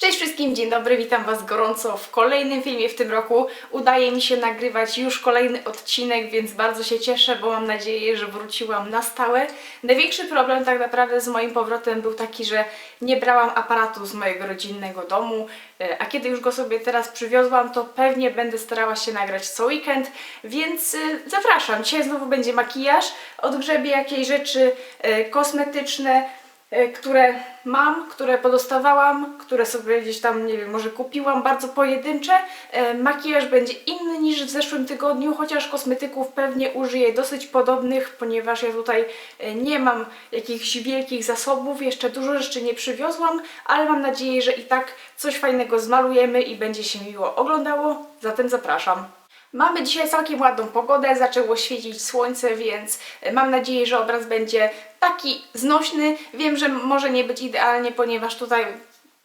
Cześć wszystkim, dzień dobry, witam Was gorąco w kolejnym filmie w tym roku. Udaje mi się nagrywać już kolejny odcinek, więc bardzo się cieszę, bo mam nadzieję, że wróciłam na stałe. Największy problem tak naprawdę z moim powrotem był taki, że nie brałam aparatu z mojego rodzinnego domu, e, a kiedy już go sobie teraz przywiozłam, to pewnie będę starała się nagrać co weekend, więc e, zapraszam. Dzisiaj znowu będzie makijaż, odgrzebię jakieś rzeczy e, kosmetyczne, które mam, które podostawałam, które sobie gdzieś tam, nie wiem, może kupiłam, bardzo pojedyncze. E, Makijaż będzie inny niż w zeszłym tygodniu, chociaż kosmetyków pewnie użyję dosyć podobnych, ponieważ ja tutaj e, nie mam jakichś wielkich zasobów, jeszcze dużo rzeczy nie przywiozłam, ale mam nadzieję, że i tak coś fajnego zmalujemy i będzie się miło oglądało, zatem zapraszam. Mamy dzisiaj całkiem ładną pogodę, zaczęło świecić słońce, więc e, mam nadzieję, że obraz będzie taki znośny. Wiem, że może nie być idealnie, ponieważ tutaj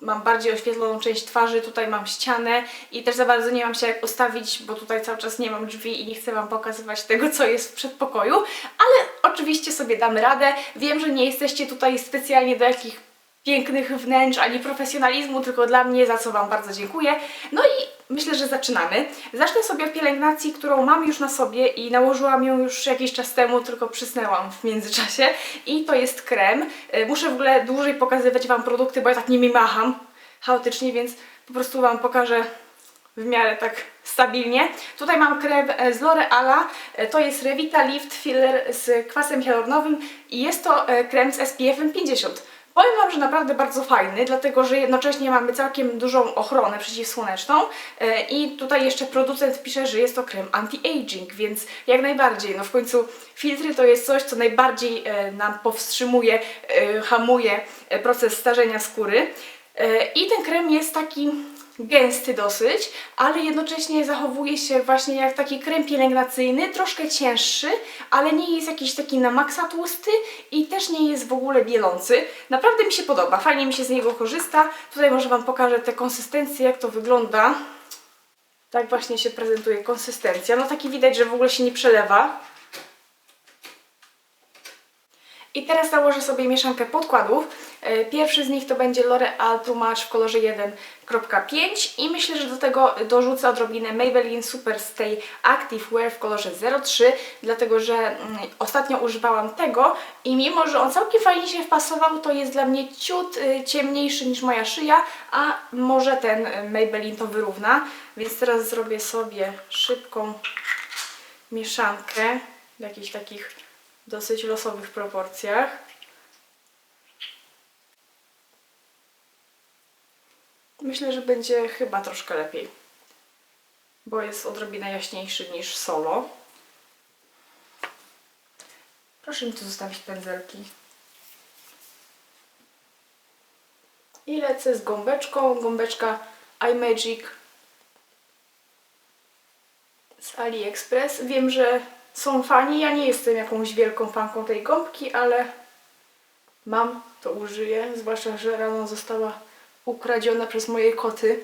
mam bardziej oświetloną część twarzy, tutaj mam ścianę i też za bardzo nie mam się jak ustawić, bo tutaj cały czas nie mam drzwi i nie chcę Wam pokazywać tego, co jest w przedpokoju, ale oczywiście sobie damy radę. Wiem, że nie jesteście tutaj specjalnie do jakich pięknych wnętrz, ani profesjonalizmu, tylko dla mnie, za co Wam bardzo dziękuję. No i myślę, że zaczynamy. Zacznę sobie od pielęgnacji, którą mam już na sobie i nałożyłam ją już jakiś czas temu, tylko przysnęłam w międzyczasie. I to jest krem. Y, Muszę w ogóle dłużej pokazywać Wam produkty, bo ja tak nimi macham chaotycznie, więc po prostu Wam pokażę w miarę tak stabilnie. Tutaj mam krem e, z L'Oreala, E, to jest Revita Lift Filler z kwasem hialuronowym i jest to e, krem z SPF-em 50. Powiem Wam, że naprawdę bardzo fajny, dlatego że jednocześnie mamy całkiem dużą ochronę przeciwsłoneczną e, i tutaj jeszcze producent pisze, że jest to krem anti-aging, więc jak najbardziej, no w końcu filtry to jest coś, co najbardziej e, nam powstrzymuje, e, hamuje proces starzenia skóry. I ten krem jest taki gęsty dosyć, ale jednocześnie zachowuje się właśnie jak taki krem pielęgnacyjny, troszkę cięższy, ale nie jest jakiś taki na maksa tłusty i też nie jest w ogóle bielący. Naprawdę mi się podoba, fajnie mi się z niego korzysta. Tutaj może Wam pokażę te konsystencje, jak to wygląda. Tak właśnie się prezentuje konsystencja. No taki widać, że w ogóle się nie przelewa. I teraz założę sobie mieszankę podkładów. E, Pierwszy z nich to będzie L'Oreal Too Much w kolorze 1.5 i myślę, że do tego dorzucę odrobinę Maybelline Super Stay Active Wear w kolorze 03, dlatego że mm, ostatnio używałam tego i mimo, że on całkiem fajnie się wpasował, to jest dla mnie ciut y, ciemniejszy niż moja szyja, a może ten y, Maybelline to wyrówna. Więc teraz zrobię sobie szybką mieszankę jakichś takich dosyć losowych proporcjach. Myślę, że będzie chyba troszkę lepiej, bo jest odrobinę jaśniejszy niż solo. Proszę mi tu zostawić pędzelki. I lecę z gąbeczką. Gąbeczka iMagic z AliExpress. Wiem, że są fani. Ja nie jestem jakąś wielką fanką tej gąbki, ale mam, to użyję. Zwłaszcza, że rano została ukradziona przez moje koty.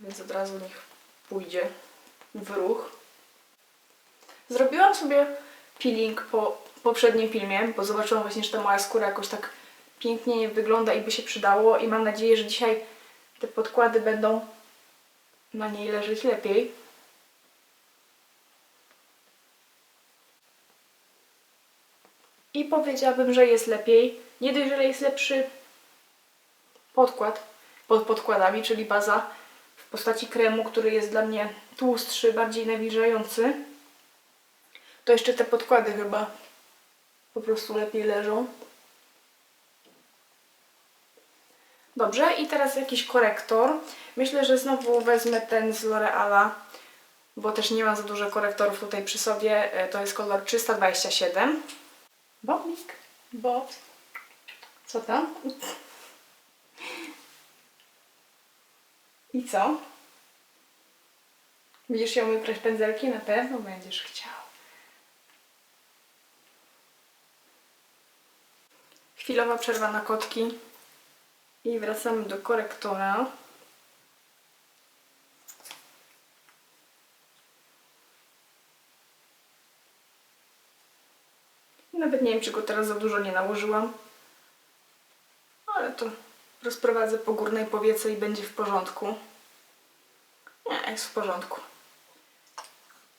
Więc od razu niech pójdzie w ruch. Zrobiłam sobie peeling po poprzednim filmie, bo zobaczyłam właśnie, że ta moja skóra jakoś tak pięknie wygląda i by się przydało i mam nadzieję, że dzisiaj te podkłady będą na niej leżeć lepiej. I powiedziałabym, że jest lepiej. Nie dość, że jest lepszy podkład pod podkładami, czyli baza w postaci kremu, który jest dla mnie tłustszy, bardziej nawilżający. To jeszcze te podkłady chyba po prostu lepiej leżą. Dobrze, i teraz jakiś korektor. Myślę, że znowu wezmę ten z L'Oreala, bo też nie mam za dużo korektorów tutaj przy sobie. E, To jest kolor 327. Bobik, Bob. Co tam? I co? Chciał mi ukraść pędzelki? Na pewno będziesz chciał. Chwilowa przerwa na kotki. I wracamy do korektora. Nawet nie wiem, czy go teraz za dużo nie nałożyłam. Ale to rozprowadzę po górnej powiece i będzie w porządku. Nie, jest w porządku.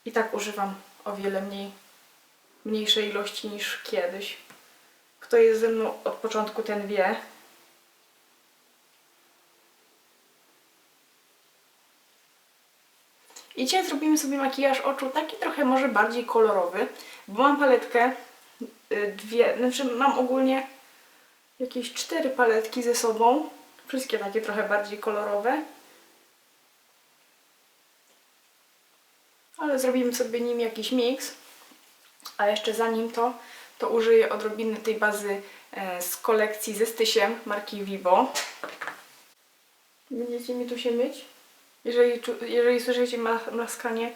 I tak używam o wiele mniej, mniejszej ilości niż kiedyś. Kto jest ze mną od początku, ten wie. I dzisiaj zrobimy sobie makijaż oczu taki trochę może bardziej kolorowy, bo mam paletkę, y, dwie, znaczy mam ogólnie jakieś cztery paletki ze sobą, wszystkie takie trochę bardziej kolorowe. Ale zrobimy sobie nim jakiś miks. A jeszcze zanim to, to użyję odrobiny tej bazy e, z kolekcji ze Stysiem marki Vivo. Będziecie mi tu się myć? Jeżeli, jeżeli słyszycie mlaskanie,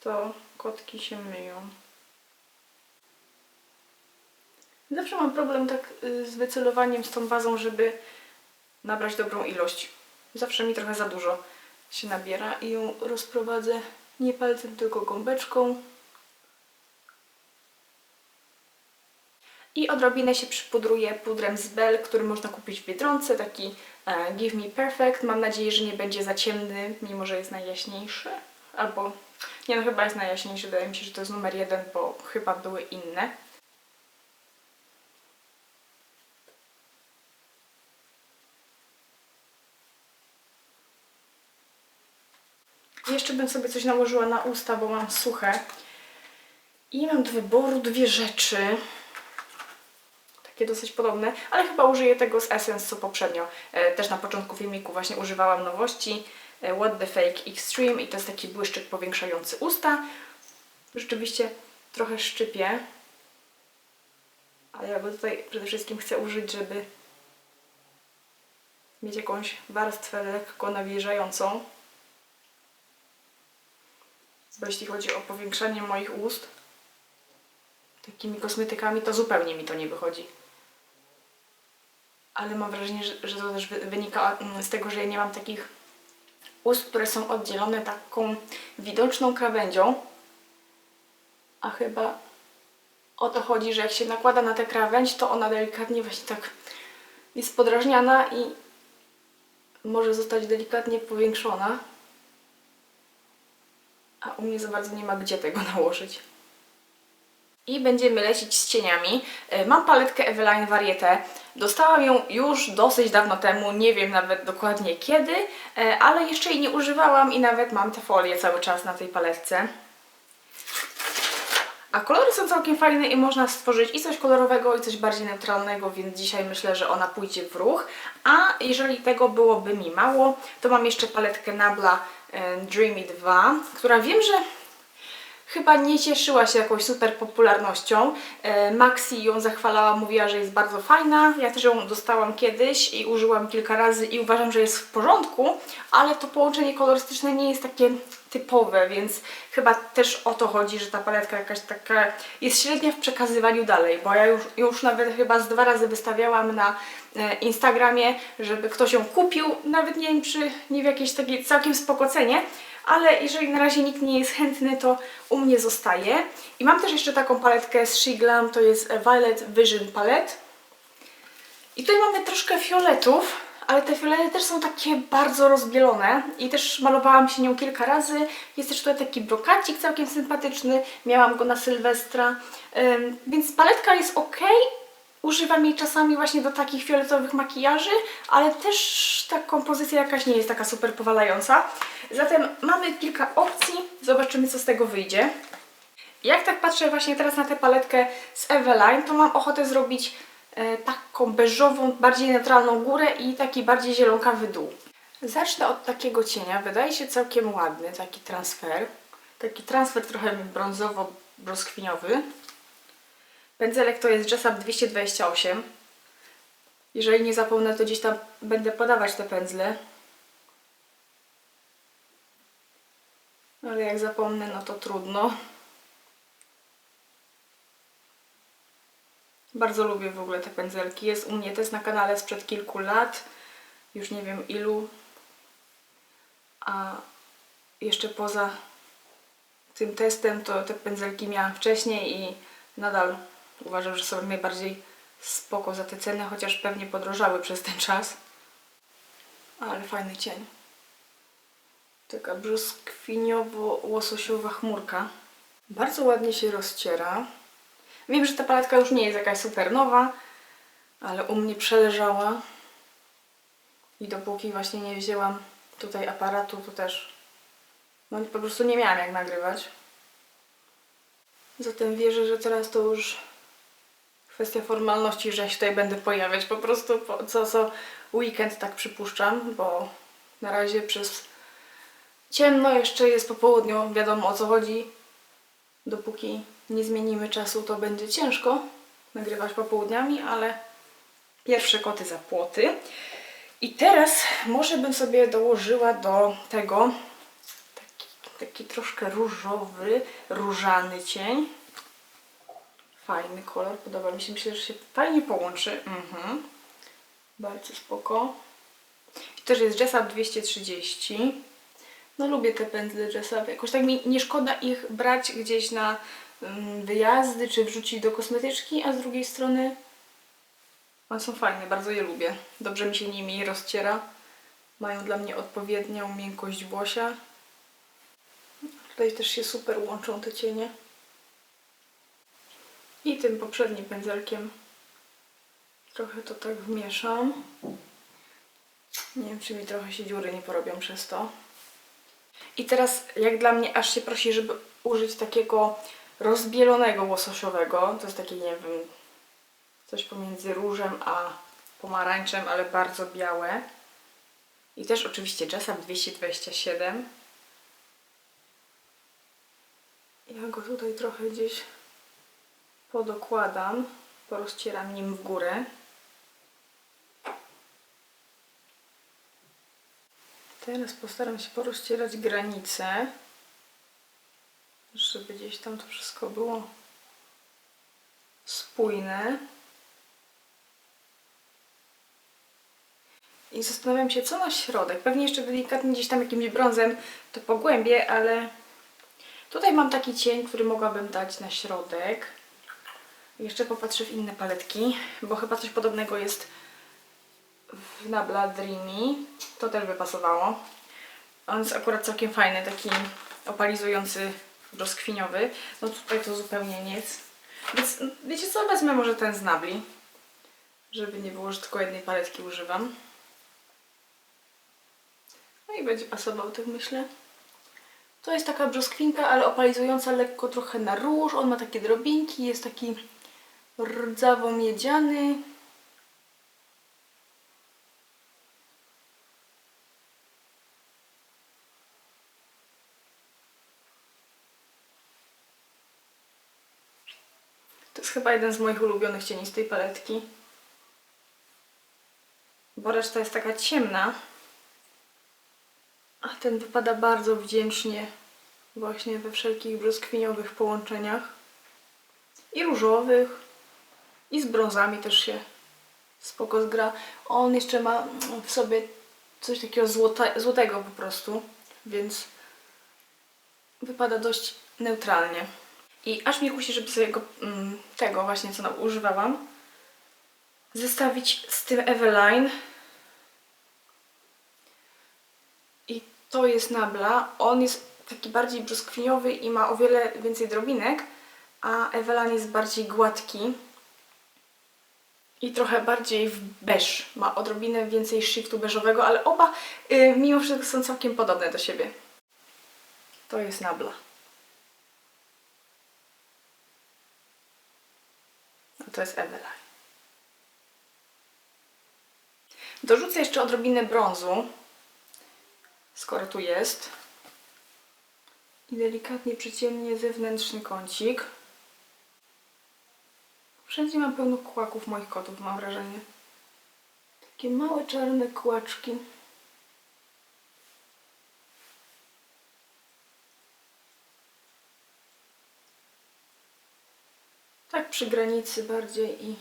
to kotki się myją. Zawsze mam problem tak y, z wycelowaniem z tą bazą, żeby nabrać dobrą ilość. Zawsze mi trochę za dużo się nabiera i ją rozprowadzę nie palcem, tylko gąbeczką. I odrobinę się przypudruję pudrem z Bell, który można kupić w Biedronce, taki e, Give Me Perfect. Mam nadzieję, że nie będzie za ciemny, mimo że jest najjaśniejszy. Albo, nie no, chyba jest najjaśniejszy, wydaje mi się, że to jest numer jeden, bo chyba były inne. Jeszcze bym sobie coś nałożyła na usta, bo mam suche. I mam do wyboru dwie rzeczy. Takie dosyć podobne, ale chyba użyję tego z Essence co poprzednio. E, też na początku filmiku właśnie używałam nowości. E, What the Fake Extreme i to jest taki błyszczyk powiększający usta. Rzeczywiście trochę szczypie. Ale ja go tutaj przede wszystkim chcę użyć, żeby mieć jakąś warstwę lekko nawilżającą. Bo jeśli chodzi o powiększanie moich ust takimi kosmetykami, to zupełnie mi to nie wychodzi. Ale mam wrażenie, że, że to też wy- wynika mm, z tego, że ja nie mam takich ust, które są oddzielone taką widoczną krawędzią. A chyba o to chodzi, że jak się nakłada na tę krawędź, to ona delikatnie właśnie tak jest podrażniana i może zostać delikatnie powiększona. A u mnie za bardzo nie ma gdzie tego nałożyć. I będziemy lecieć z cieniami. E, Mam paletkę Eveline Varieté. Dostałam ją już dosyć dawno temu, nie wiem nawet dokładnie kiedy, e, ale jeszcze jej nie używałam i nawet mam te folie cały czas na tej paletce. A kolory są całkiem fajne i można stworzyć i coś kolorowego, i coś bardziej neutralnego, więc dzisiaj myślę, że ona pójdzie w ruch. A jeżeli tego byłoby mi mało, to mam jeszcze paletkę Nabla e, Dreamy 2, która wiem, że chyba nie cieszyła się jakąś super popularnością. E, Maxi ją zachwalała, mówiła, że jest bardzo fajna. Ja też ją dostałam kiedyś i użyłam kilka razy i uważam, że jest w porządku, ale to połączenie kolorystyczne nie jest takie typowe, więc chyba też o to chodzi, że ta paletka jakaś taka jest średnia w przekazywaniu dalej, bo ja już, już nawet chyba z dwa razy wystawiałam na e, Instagramie, żeby ktoś ją kupił, nawet nie wiem czy nie w jakiejś takiej całkiem spoko cenie, ale jeżeli na razie nikt nie jest chętny, to u mnie zostaje. I mam też jeszcze taką paletkę z Shiglam, to jest Violet Vision Palette. I tutaj mamy troszkę fioletów, ale te fiolety też są takie bardzo rozbielone i też malowałam się nią kilka razy. Jest też tutaj taki brokacik całkiem sympatyczny, miałam go na Sylwestra, więc paletka jest ok. Używam jej czasami właśnie do takich fioletowych makijaży, ale też ta kompozycja jakaś nie jest taka super powalająca. Zatem mamy kilka opcji, zobaczymy co z tego wyjdzie. Jak tak patrzę właśnie teraz na tę paletkę z Eveline, to mam ochotę zrobić e, taką beżową, bardziej neutralną górę i taki bardziej zielonkawy dół. Zacznę od takiego cienia, wydaje się całkiem ładny, taki transfer. Taki transfer trochę brązowo-brzoskwiniowy. Pędzelek to jest Jessup 228. Jeżeli nie zapomnę, to gdzieś tam będę podawać te pędzle. Ale jak zapomnę, no to trudno. Bardzo lubię w ogóle te pędzelki. Jest u mnie też na kanale sprzed kilku lat. Już nie wiem ilu. A jeszcze poza tym testem to te pędzelki miałam wcześniej i nadal uważam, że są najbardziej spoko za te ceny, chociaż pewnie podrożały przez ten czas. Ale fajny cień. Taka brzoskwiniowo-łososiowa chmurka. Bardzo ładnie się rozciera. Wiem, że ta paletka już nie jest jakaś super nowa, ale u mnie przeleżała. I dopóki właśnie nie wzięłam tutaj aparatu, to też no po prostu nie miałam jak nagrywać. Zatem wierzę, że teraz to już kwestia formalności, że ja się tutaj będę pojawiać po prostu po, co, co weekend tak przypuszczam, bo na razie przez ciemno jeszcze jest po południu, wiadomo o co chodzi. Dopóki nie zmienimy czasu, to będzie ciężko nagrywać popołudniami, ale pierwsze koty za płoty. I teraz może bym sobie dołożyła do tego taki, taki troszkę różowy, różany cień. Fajny kolor, podoba mi się. Myślę, że się fajnie połączy. Mhm. Bardzo spoko. I też jest Jessup 230. No lubię te pędzle Jessup. Jakoś tak mi nie szkoda ich brać gdzieś na mm, wyjazdy, czy wrzucić do kosmetyczki, a z drugiej strony one są fajne, bardzo je lubię. Dobrze mi się nimi rozciera. Mają dla mnie odpowiednią miękkość włosia. Tutaj też się super łączą te cienie. I tym poprzednim pędzelkiem trochę to tak wmieszam. Nie wiem, czy mi trochę się dziury nie porobią przez to. I teraz, jak dla mnie, aż się prosi, żeby użyć takiego rozbielonego łososiowego. To jest takie, nie wiem, coś pomiędzy różem a pomarańczem, ale bardzo białe. I też oczywiście Jessup 227. Ja go tutaj trochę gdzieś podokładam, porozcieram nim w górę. Teraz postaram się porozcierać granice, żeby gdzieś tam to wszystko było spójne. I zastanawiam się, co na środek. Pewnie jeszcze delikatnie gdzieś tam jakimś brązem to pogłębię, ale tutaj mam taki cień, który mogłabym dać na środek. Jeszcze popatrzę w inne paletki, bo chyba coś podobnego jest w Nabla Dreamy. To też by pasowało. On jest akurat całkiem fajny, taki opalizujący, brzoskwiniowy. No tutaj to zupełnie nic. Więc wiecie co, wezmę może ten z Nabli. Żeby nie było, że tylko jednej paletki używam. No i będzie pasował, tak myślę. To jest taka brzoskwinka, ale opalizująca lekko trochę na róż. On ma takie drobinki, jest taki rdzawo miedziany. To jest chyba jeden z moich ulubionych cieni z tej paletki. Bo reszta jest taka ciemna. A ten wypada bardzo wdzięcznie właśnie we wszelkich brzoskwiniowych połączeniach. I różowych. I z brązami też się spoko zgra. On jeszcze ma w sobie coś takiego złota, złotego po prostu, więc wypada dość neutralnie. I aż mnie kusi, żeby sobie go, mm, tego właśnie, co używałam, zestawić z tym Eveline. I to jest Nabla. On jest taki bardziej brzoskwiniowy i ma o wiele więcej drobinek, a Eveline jest bardziej gładki i trochę bardziej w beż. Ma odrobinę więcej shiftu beżowego, ale oba y, mimo wszystko są całkiem podobne do siebie. To jest Nabla. A to jest Eveline. Dorzucę jeszcze odrobinę brązu, skoro tu jest. I delikatnie przyciemnię zewnętrzny kącik. Wszędzie mam pełno kłaków moich kotów, mam wrażenie. Takie małe czarne kłaczki. Tak przy granicy bardziej i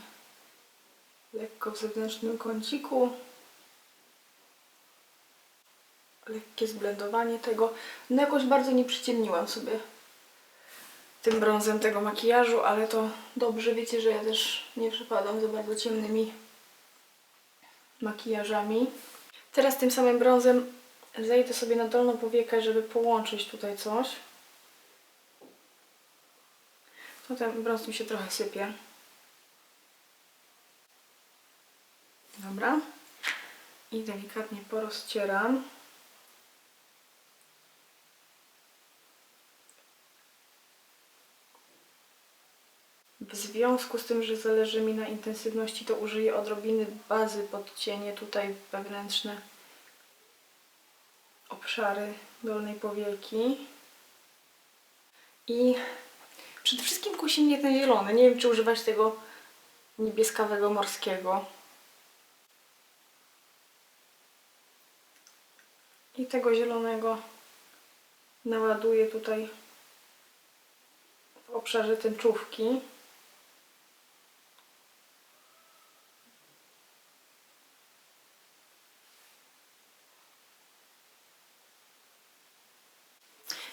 lekko w zewnętrznym kąciku. Lekkie zblendowanie tego. No jakoś bardzo nie przyciemniłam sobie tym brązem tego makijażu, ale to dobrze, wiecie, że ja też nie przepadam za bardzo ciemnymi makijażami. Teraz tym samym brązem zejdę sobie na dolną powiekę, żeby połączyć tutaj coś. No ten brąz mi się trochę sypie. Dobra. I delikatnie porozcieram. W związku z tym, że zależy mi na intensywności, to użyję odrobiny bazy pod cienie tutaj wewnętrzne obszary dolnej powieki. I przede wszystkim kusi mnie ten zielony. Nie wiem, czy używać tego niebieskawego morskiego. I tego zielonego naładuję tutaj w obszarze tęczówki.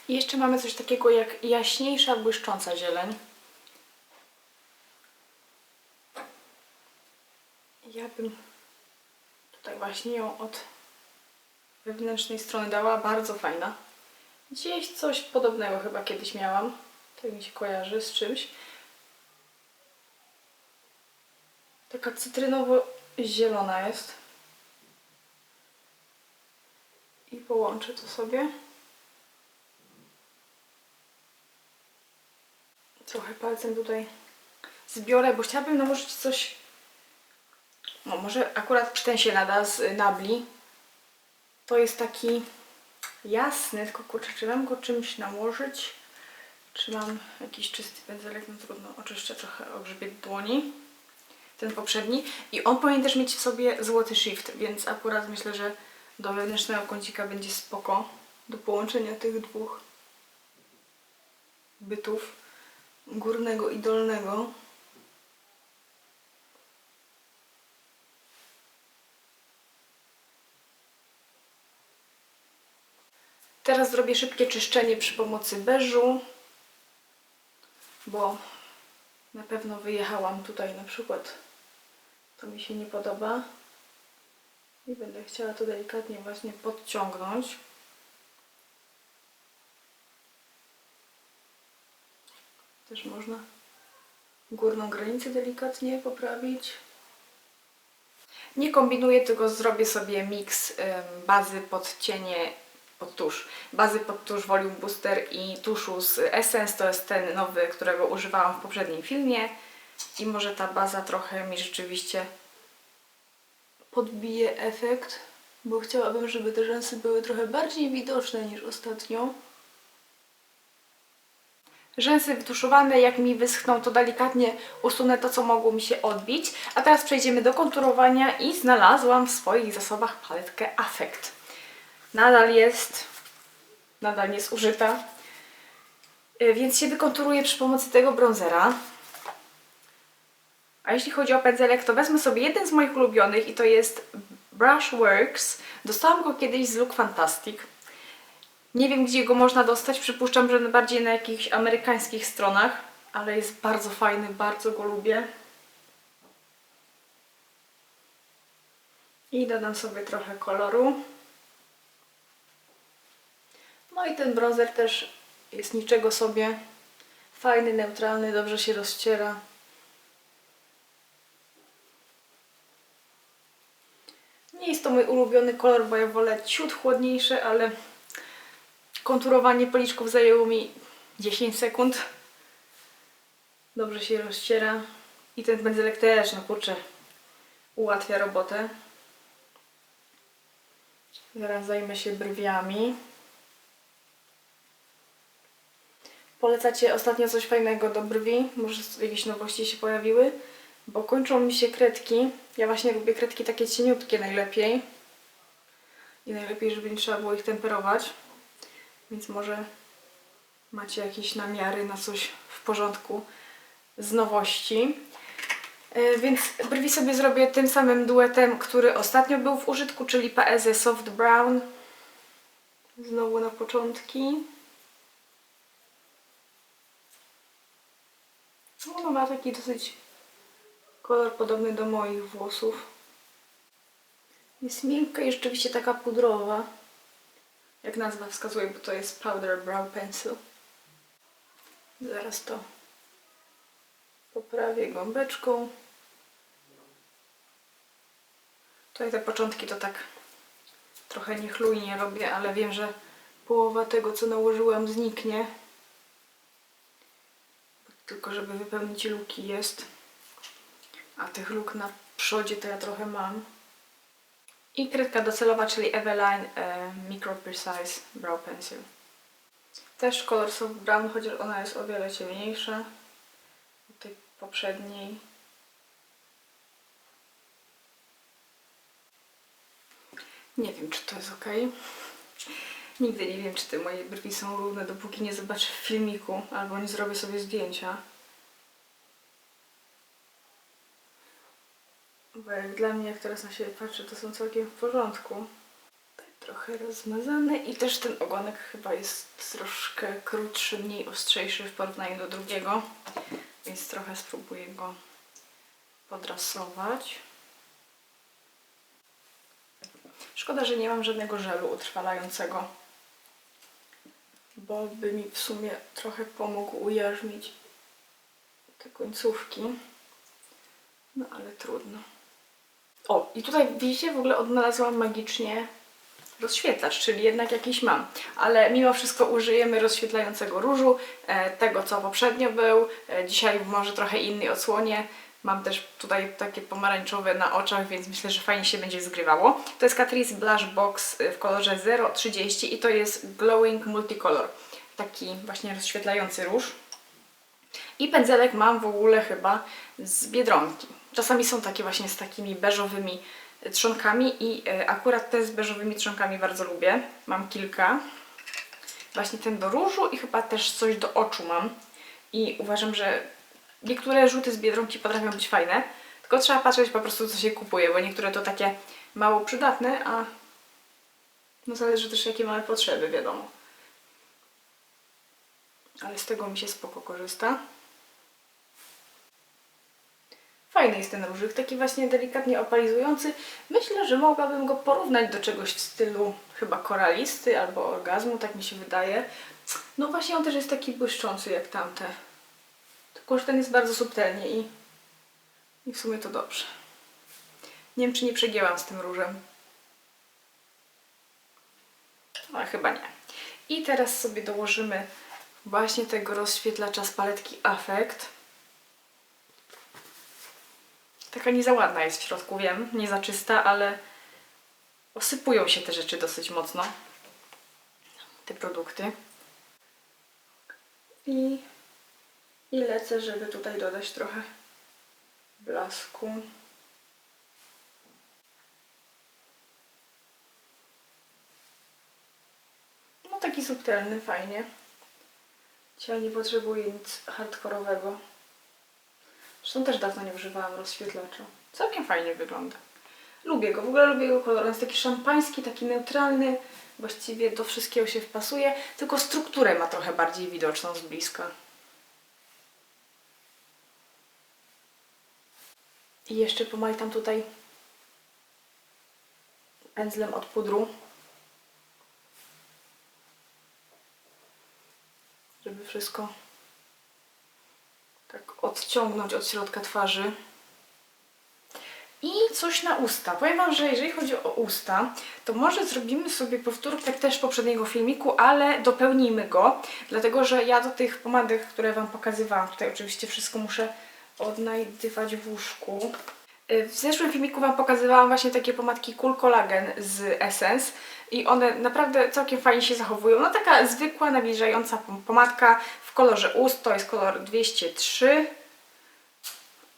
I mamy coś takiego jak jaśniejsza, błyszcząca zieleń. Ja bym tutaj właśnie ją od wewnętrznej strony dała, bardzo fajna. Gdzieś coś podobnego chyba kiedyś miałam. Tak mi się kojarzy z czymś. Taka cytrynowo-zielona jest. I połączę to sobie. Trochę palcem tutaj zbiorę, bo chciałabym nałożyć coś. No, może akurat ten się nada z Nabli. To jest taki jasny, tylko kurczę, czy mam go czymś nałożyć? Czy mam jakiś czysty pędzelek? No trudno, oczyszczę trochę o grzbiet dłoni. Ten poprzedni. I on powinien też mieć w sobie złoty shift, więc akurat myślę, że do wewnętrznego kącika będzie spoko do połączenia tych dwóch bytów górnego i dolnego. Teraz zrobię szybkie czyszczenie przy pomocy beżu, bo na pewno wyjechałam tutaj na przykład. To mi się nie podoba. I będę chciała to delikatnie właśnie podciągnąć. Też można górną granicę delikatnie poprawić. Nie kombinuję, tylko zrobię sobie miks bazy pod cienie, pod tusz. Bazy pod tusz Volume Booster i tuszu z Essence, to jest ten nowy, którego używałam w poprzednim filmie. I może ta baza trochę mi rzeczywiście podbije efekt, bo chciałabym, żeby te rzęsy były trochę bardziej widoczne niż ostatnio. Rzęsy wytuszowane, jak mi wyschną, to delikatnie usunę to, co mogło mi się odbić. A teraz przejdziemy do konturowania i znalazłam w swoich zasobach paletkę Affect. Nadal jest, nadal nie jest użyta, Y, więc się wykonturuję przy pomocy tego bronzera. A jeśli chodzi o pędzelek, to wezmę sobie jeden z moich ulubionych i to jest Brushworks. Dostałam go kiedyś z Look Fantastic. Nie wiem, gdzie go można dostać. Przypuszczam, że bardziej na jakichś amerykańskich stronach, ale jest bardzo fajny, bardzo go lubię. I dodam sobie trochę koloru. No i ten bronzer też jest niczego sobie. Fajny, neutralny, dobrze się rozciera. Nie jest to mój ulubiony kolor, bo ja wolę ciut chłodniejszy, ale konturowanie policzków zajęło mi 10 sekund. Dobrze się rozciera. I ten pędzelek też, no kurczę, ułatwia robotę. Zaraz zajmę się brwiami. Polecacie ostatnio coś fajnego do brwi? Może jakieś nowości się pojawiły? Bo kończą mi się kredki. Ja właśnie lubię kredki takie cieniutkie najlepiej. I najlepiej, żeby nie trzeba było ich temperować. Więc może macie jakieś namiary na coś w porządku z nowości. Yy, Więc brwi sobie zrobię tym samym duetem, który ostatnio był w użytku, czyli Paese Soft Brown. Znowu na początki. No, Ona ma taki dosyć kolor podobny do moich włosów. Jest miękka i rzeczywiście taka pudrowa. Jak nazwa wskazuje, bo to jest Powder Brow Pencil. Zaraz to poprawię gąbeczką. Tutaj te początki to tak trochę niechlujnie robię, ale wiem, że połowa tego, co nałożyłam, zniknie. Tylko żeby wypełnić luki jest. A tych luk na przodzie to ja trochę mam. I kredka docelowa, czyli Eveline e, Micro Precise Brow Pencil. Też kolor soft brown, chociaż ona jest o wiele ciemniejsza od tej poprzedniej. Nie wiem, czy to jest ok. Nigdy nie wiem, czy te moje brwi są równe, dopóki nie zobaczę w filmiku albo nie zrobię sobie zdjęcia. Bo jak dla mnie, jak teraz na siebie patrzę, to są całkiem w porządku. Tak trochę rozmazane i też ten ogonek chyba jest troszkę krótszy, mniej ostrzejszy w porównaniu do drugiego, więc trochę spróbuję go podrasować. Szkoda, że nie mam żadnego żelu utrwalającego, bo by mi w sumie trochę pomógł ujarzmić te końcówki. No ale trudno. O, i tutaj widzicie, w ogóle odnalazłam magicznie rozświetlacz, czyli jednak jakiś mam. Ale mimo wszystko użyjemy rozświetlającego różu, e, tego co poprzednio był. E, dzisiaj może trochę innej odsłonie. Mam też tutaj takie pomarańczowe na oczach, więc myślę, że fajnie się będzie zgrywało. To jest Catrice Blush Box w kolorze 030 i to jest Glowing Multicolor. Taki właśnie rozświetlający róż. I pędzelek mam w ogóle chyba z Biedronki. Czasami są takie właśnie z takimi beżowymi trzonkami i e, akurat te z beżowymi trzonkami bardzo lubię. Mam kilka. Właśnie ten do różu i chyba też coś do oczu mam. I uważam, że niektóre rzuty z Biedronki potrafią być fajne, tylko trzeba patrzeć po prostu co się kupuje, bo niektóre to takie mało przydatne, a no zależy też jakie mamy potrzeby, wiadomo. Ale z tego mi się spoko korzysta. Fajny jest ten różyk, taki właśnie delikatnie opalizujący. Myślę, że mogłabym go porównać do czegoś w stylu chyba koralisty albo orgazmu, tak mi się wydaje. No właśnie on też jest taki błyszczący jak tamte. Tylko, że ten jest bardzo subtelnie i, i w sumie to dobrze. Nie wiem, czy nie przegięłam z tym różem. Ale chyba nie. I teraz sobie dołożymy właśnie tego rozświetlacza z paletki Affect. Taka nie za ładna jest w środku, wiem, nie za czysta, ale osypują się te rzeczy dosyć mocno. Te produkty. I, i lecę, żeby tutaj dodać trochę blasku. No taki subtelny, fajnie. Dzisiaj nie potrzebuję nic hardkorowego. Zresztą też dawno nie używałam rozświetlacza. Całkiem fajnie wygląda. Lubię go, w ogóle lubię jego kolor. On jest taki szampański, taki neutralny. Właściwie do wszystkiego się wpasuje, tylko strukturę ma trochę bardziej widoczną z bliska. I jeszcze pomajtam tutaj pędzlem od pudru. Żeby wszystko tak odciągnąć od środka twarzy. I coś na usta. Powiem Wam, że jeżeli chodzi o usta, to może zrobimy sobie powtórkę też poprzedniego filmiku, ale dopełnijmy go, dlatego że ja do tych pomadek, które Wam pokazywałam, tutaj oczywiście wszystko muszę odnajdywać w łóżku. W zeszłym filmiku Wam pokazywałam właśnie takie pomadki Cool Collagen z Essence i one naprawdę całkiem fajnie się zachowują. No taka zwykła, nawilżająca pom- pomadka kolorze ust, to jest kolor 203.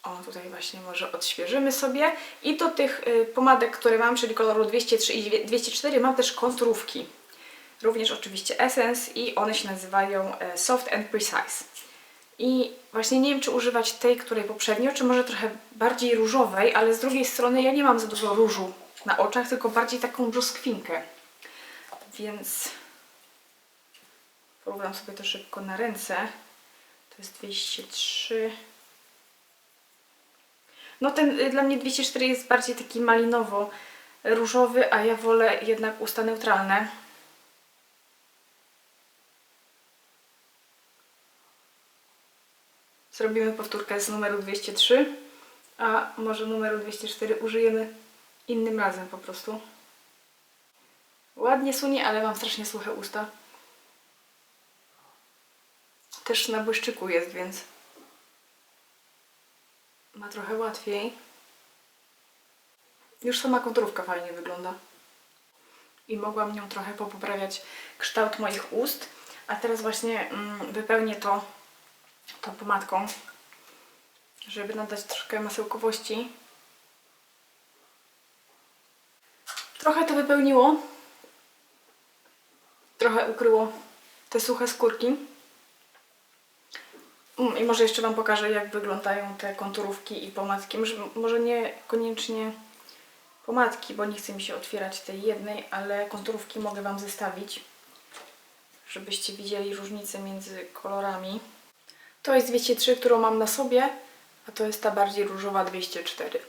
O, tutaj właśnie może odświeżymy sobie. I do tych y, pomadek, które mam, czyli koloru 203 i dwie- 204 mam też konturówki. Również oczywiście Essence i one się nazywają e, Soft and Precise. I właśnie nie wiem, czy używać tej, której poprzednio, czy może trochę bardziej różowej, ale z drugiej strony ja nie mam za dużo różu na oczach, tylko bardziej taką brzoskwinkę. Więc porównam sobie to szybko na ręce. To jest 203 No ten y, dla mnie 204 jest bardziej taki malinowo-różowy, a ja wolę jednak usta neutralne. Zrobimy powtórkę z numeru 203, a może numeru 204 użyjemy innym razem po prostu. Ładnie sunie, ale mam strasznie suche usta. Też na błyszczyku jest, więc ma trochę łatwiej. Już sama konturówka fajnie wygląda. I mogłam nią trochę popoprawiać kształt moich ust. A teraz właśnie mm, wypełnię to tą pomadką, żeby nadać troszkę masełkowości. Trochę to wypełniło. Trochę ukryło te suche skórki. Mm, I może jeszcze Wam pokażę, jak wyglądają te konturówki i pomadki. Może, może nie koniecznie pomadki, bo nie chce mi się otwierać tej jednej, ale konturówki mogę Wam zestawić, żebyście widzieli różnicę między kolorami. To jest 203, którą mam na sobie, a to jest ta bardziej różowa 204.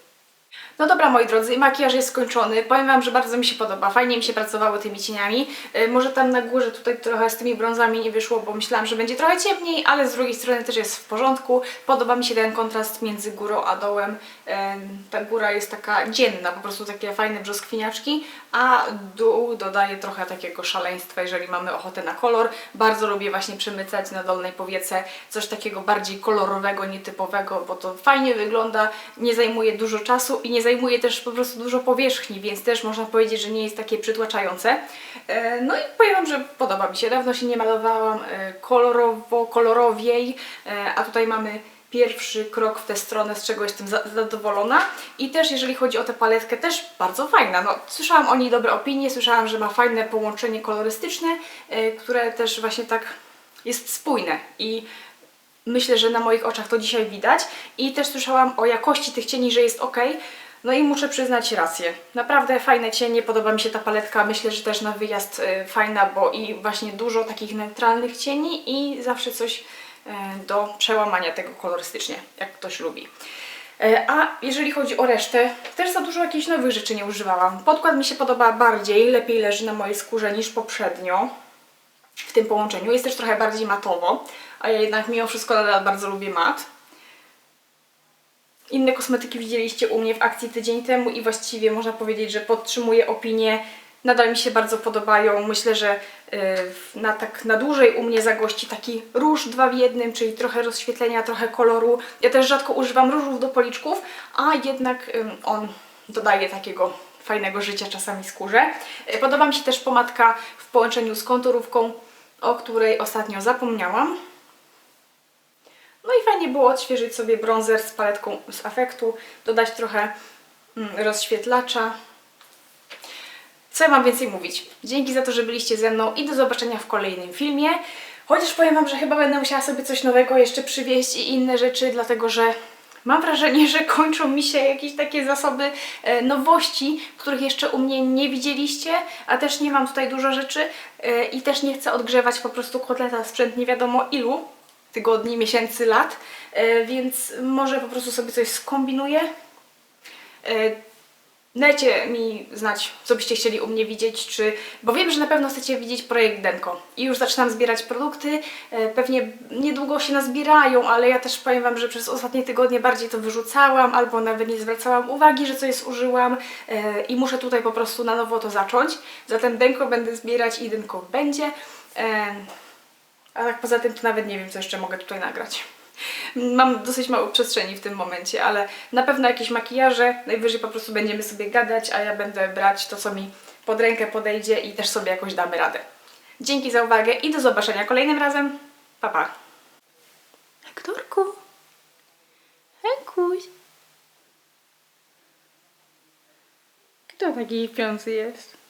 No dobra, moi drodzy, makijaż jest skończony. Powiem Wam, że bardzo mi się podoba. Fajnie mi się pracowało tymi cieniami. Yy, może tam na górze tutaj trochę z tymi brązami nie wyszło, bo myślałam, że będzie trochę ciemniej, ale z drugiej strony też jest w porządku. Podoba mi się ten kontrast między górą a dołem. Ta góra jest taka dzienna, po prostu takie fajne brzoskwiniaczki, a dół dodaje trochę takiego szaleństwa, jeżeli mamy ochotę na kolor. Bardzo lubię właśnie przemycać na dolnej powiece coś takiego bardziej kolorowego, nietypowego, bo to fajnie wygląda, nie zajmuje dużo czasu i nie zajmuje też po prostu dużo powierzchni, więc też można powiedzieć, że nie jest takie przytłaczające. E, No i powiem Wam, że podoba mi się. Dawno się nie malowałam e, kolorowo, kolorowiej, e, a tutaj mamy pierwszy krok w tę stronę, z czego jestem za- zadowolona. I też jeżeli chodzi o tę paletkę, też bardzo fajna. No, słyszałam o niej dobre opinie, słyszałam, że ma fajne połączenie kolorystyczne, które też właśnie tak jest spójne i myślę, że na moich oczach to dzisiaj widać. I też słyszałam o jakości tych cieni, że jest ok. No i muszę przyznać rację. Naprawdę fajne cienie, podoba mi się ta paletka. Myślę, że też na wyjazd e, fajna, bo i właśnie dużo takich neutralnych cieni i zawsze coś e, do przełamania tego kolorystycznie, jak ktoś lubi. E, A jeżeli chodzi o resztę, też za dużo jakichś nowych rzeczy nie używałam. Podkład mi się podoba bardziej, lepiej leży na mojej skórze niż poprzednio w tym połączeniu. Jest też trochę bardziej matowo, a ja jednak mimo wszystko nadal bardzo lubię mat. Inne kosmetyki widzieliście u mnie w akcji tydzień temu i właściwie można powiedzieć, że podtrzymuję opinię. Nadal mi się bardzo podobają. Myślę, że yy, na, tak na dłużej u mnie zagości taki róż dwa w jednym, czyli trochę rozświetlenia, trochę koloru. Ja też rzadko używam różów do policzków, a jednak on dodaje takiego fajnego życia czasami skórze. Yy, Podoba mi się też pomadka w połączeniu z konturówką, o której ostatnio zapomniałam. No i fajnie było odświeżyć sobie bronzer z paletką z afektu, dodać trochę mm, rozświetlacza. Co ja mam więcej mówić? Dzięki za to, że byliście ze mną i do zobaczenia w kolejnym filmie. Chociaż powiem Wam, że chyba będę musiała sobie coś nowego jeszcze przywieźć i inne rzeczy, dlatego że mam wrażenie, że kończą mi się jakieś takie zasoby e, nowości, których jeszcze u mnie nie widzieliście, a też nie mam tutaj dużo rzeczy e, i też nie chcę odgrzewać po prostu kotleta sprzęt nie wiadomo ilu tygodni, miesięcy, lat, e, więc może po prostu sobie coś skombinuję. E, Dajcie mi znać, co byście chcieli u mnie widzieć, czy... bo wiem, że na pewno chcecie widzieć projekt Denko i już zaczynam zbierać produkty, e, pewnie niedługo się nazbierają, ale ja też powiem Wam, że przez ostatnie tygodnie bardziej to wyrzucałam, albo nawet nie zwracałam uwagi, że coś użyłam e, i muszę tutaj po prostu na nowo to zacząć. Zatem Denko będę zbierać i Denko będzie. A tak poza tym to nawet nie wiem, co jeszcze mogę tutaj nagrać. Mam dosyć mało przestrzeni w tym momencie, ale na pewno jakieś makijaże, najwyżej po prostu będziemy sobie gadać, a ja będę brać to, co mi pod rękę podejdzie i też sobie jakoś damy radę. Dzięki za uwagę i do zobaczenia kolejnym razem. Pa, pa. Hektorku. Henkuś. Kto taki piący jest?